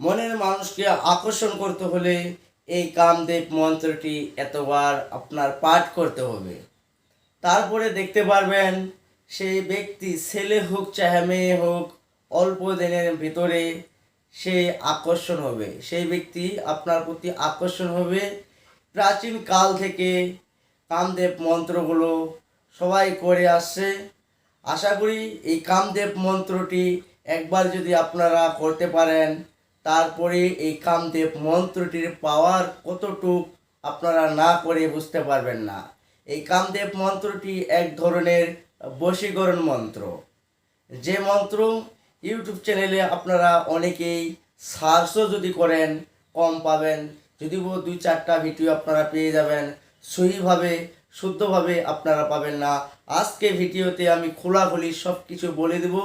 মনের মানুষকে আকর্ষণ করতে হলে এই কামদেব মন্ত্রটি এতবার আপনার পাঠ করতে হবে। তারপরে দেখতে পারবেন, সেই ব্যক্তি ছেলে হোক চাহে মেয়ে হোক, অল্প দিনের ভিতরে সে আকর্ষণ হবে। সেই ব্যক্তি আপনার প্রতি আকর্ষণ হবে। প্রাচীন কাল থেকে কামদেব মন্ত্রগুলো সবাই করে আসছে। আশা করি এই কামদেব মন্ত্রটি একবার যদি আপনারা করতে পারেন তারপরে এই কামদেব মন্ত্রটির পাওয়ার কতটুক আপনারা না করে বুঝতে পারবেন না। এই কামদেব মন্ত্রটি এক ধরনের বশীকরণ মন্ত্র। যে মন্ত্র ইউটিউব চ্যানেলে আপনারা অনেকেই সার্চও যদি করেন, কম পাবেন যদিও দুই চারটা ভিডিও আপনারা পেয়ে যাবেন, সহিভাবে, শুদ্ধভাবে আপনারা পাবেন না। আজকে ভিডিওতে আমি খোলাখুলি সব কিছু বলে দেব।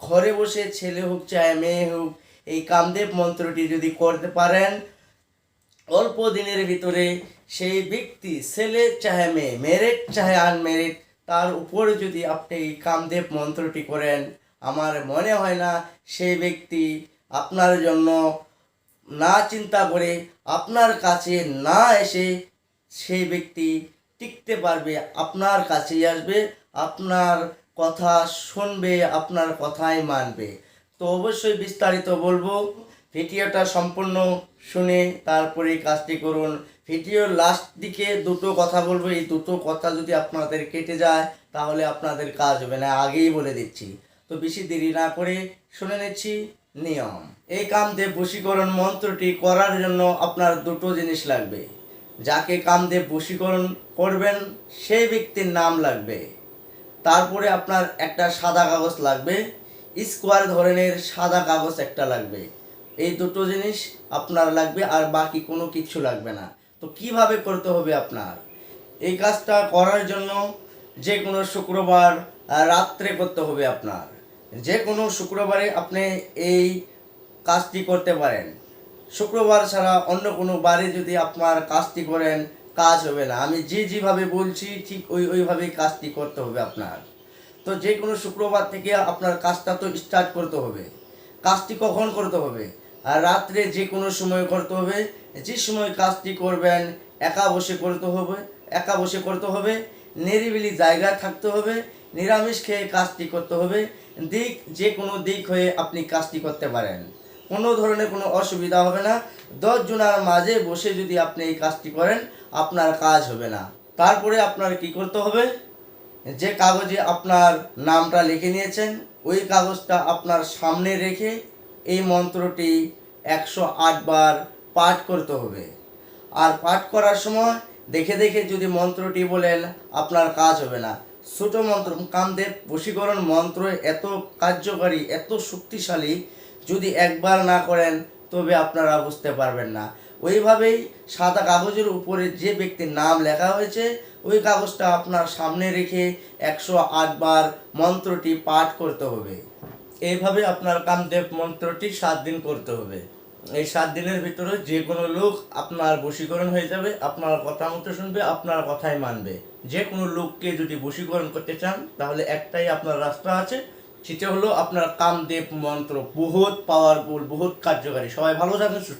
ঘরে বসে ছেলে হোক চায় মেয়ে হোক এই কামদেব মন্ত্রটি যদি করতে পারেন, অল্প দিনের ভিতরে সেই ব্যক্তি ছেলে চাহে মেয়ে মেরিট চাহে আনমেরিট তার উপরে যদি আপনি এই কামদেব মন্ত্রটি করেন, আমার মনে হয় না সেই ব্যক্তি আপনার জন্য না চিন্তা করে আপনার কাছে না এসে সেই ব্যক্তি টিকতে পারবে, আপনার কাছেই আসবে, আপনার কথা শুনবে, আপনার কথাই মানবে। তো অবশ্যই বিস্তারিত বলব। ভিডিওটা সম্পূর্ণ শুনে তারপরে কাজটি করুন। ভিডিওর লাস্ট দিকে দুটো কথা বলব। এই দুটো কথা যদি আপনাদের কেটে যায়, তাহলে আপনাদের কাজ হবে না। আগেই বলে দিচ্ছি। তো বেশি দেরি না করে শুনে নিচ্ছি নিয়ম। এই কামদেব বশীকরণ মন্ত্রটি করার জন্য আপনার দুটো জিনিস লাগবে। যাকে কামদেব বশীকরণ করবেন সেই ব্যক্তির নাম লাগবে। তারপরে আপনার একটা সাদা কাগজ লাগবে। স্কোয়ার ধরনের সাদা কাগজ একটা লাগবে। এই দুটো জিনিস আপনার লাগবে আর বাকি কোনো কিছু লাগবে না। তো কীভাবে করতে হবে আপনার? এই কাজটা করার জন্য যে কোনো শুক্রবার রাত্রে করতে হবে আপনার। যে কোনো শুক্রবারে আপনি এই কাজটি করতে পারেন। শুক্রবার ছাড়া অন্য কোনো বারে যদি আপনার কাজটি করেন, কাজ হবে না। আমি যে যেভাবে বলছি, ঠিক ওই ওইভাবেই কাজটি করতে হবে আপনার। তো যে কোনো শুক্রবার থেকে আপনার কাজটা তো স্টার্ট করতে হবে। কাজটি কখন করতে হবে? আর রাত্রে যে কোনো সময় করতে হবে। যে সময় কাজটি করবেন, একা বসে করতে হবে, একা বসে করতে হবে। নিরিবিলি জায়গায় থাকতে হবে, নিরামিষ খেয়ে কাজটি করতে হবে। দিক, যে কোনো দিক হয়ে আপনি কাজটি করতে পারেন। কোনো ধরনের কোনো অসুবিধা হবে না। দশ জনের মাঝে বসে যদি আপনি এই কাজটি করেন, আপনার কাজ হবে না। তারপরে আপনার কি করতে হবে? যে কাগজে আপনার নামটা লিখে নিয়েছেন, ওই কাগজটা আপনার সামনে রেখে এই মন্ত্রটি একশো বার পাঠ করতে হবে। আর পাঠ করার সময় দেখে দেখে যদি মন্ত্রটি বলেন, আপনার কাজ হবে না। ছোট মন্ত্র, কামদেব বশীকরণ মন্ত্র এত কার্যকারী, এত শক্তিশালী, যদি একবার না করেন, তবে আপনারা বুঝতে পারবেন না। ওইভাবেই সাদা কাগজের উপরে যে ব্যক্তির নাম লেখা হয়েছে, ওই কাগজটা আপনার সামনে রেখে একশো আট বার মন্ত্রটি পাঠ করতে হবে। এইভাবে আপনার কামদেব মন্ত্রটি সাত দিন করতে হবে। এই সাত দিনের ভিতরে যে কোনো লোক আপনার বশীকরণ হয়ে যাবে, আপনার কথা মতো শুনবে, আপনার কথাই মানবে। যে কোনো লোককে যদি বশীকরণ করতে চান, তাহলে একটাই আপনার রাস্তা আছে, সেটা হলো আপনার কামদেব মন্ত্র বহুত পাওয়ারফুল বহুত কার্যকারী। সবাই ভালো থাকেন সুস্থ।